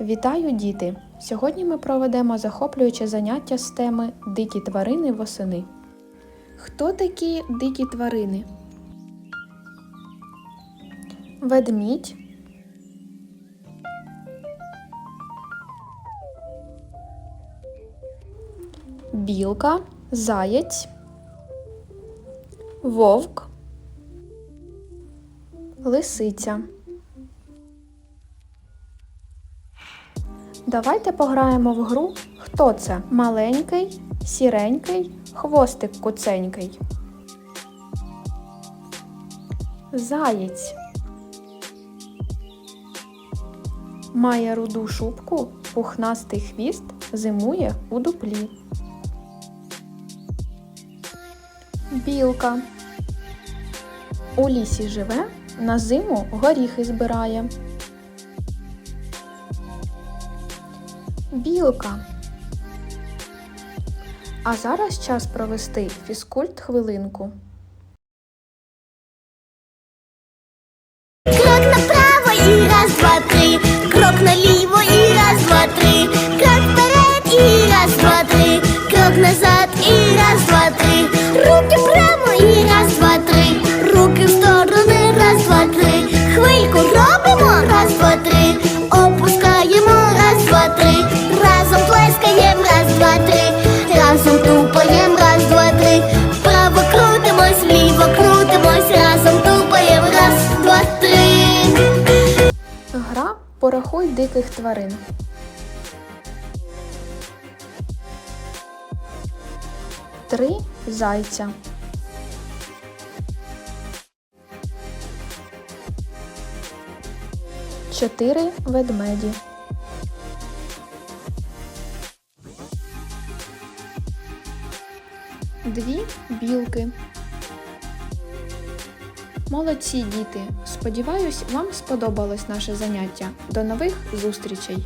Вітаю, діти! Сьогодні ми проведемо захоплююче заняття з теми Дикі тварини восени. Хто такі дикі тварини? Ведмідь, білка, заєць, вовк, лисиця. Давайте пограємо в гру Хто це? Маленький, сіренький, хвостик куценький. Заєць. Має руду шубку, пухнастий хвіст, зимує у дуплі. Білка. У лісі живе, на зиму горіхи збирає. Білка. А зараз час провести фізкульт хвилинку. Крок направо і раз, два, три. Крок наліво і раз, два, три. Крок вперед і раз, два, три. Крок назад і раз, два, три. Руки прямо і раз, два, Порахуй диких тварин. Три зайця. Чотири ведмеді. Дві білки. Молодці діти! Сподіваюсь, вам сподобалось наше заняття. До нових зустрічей!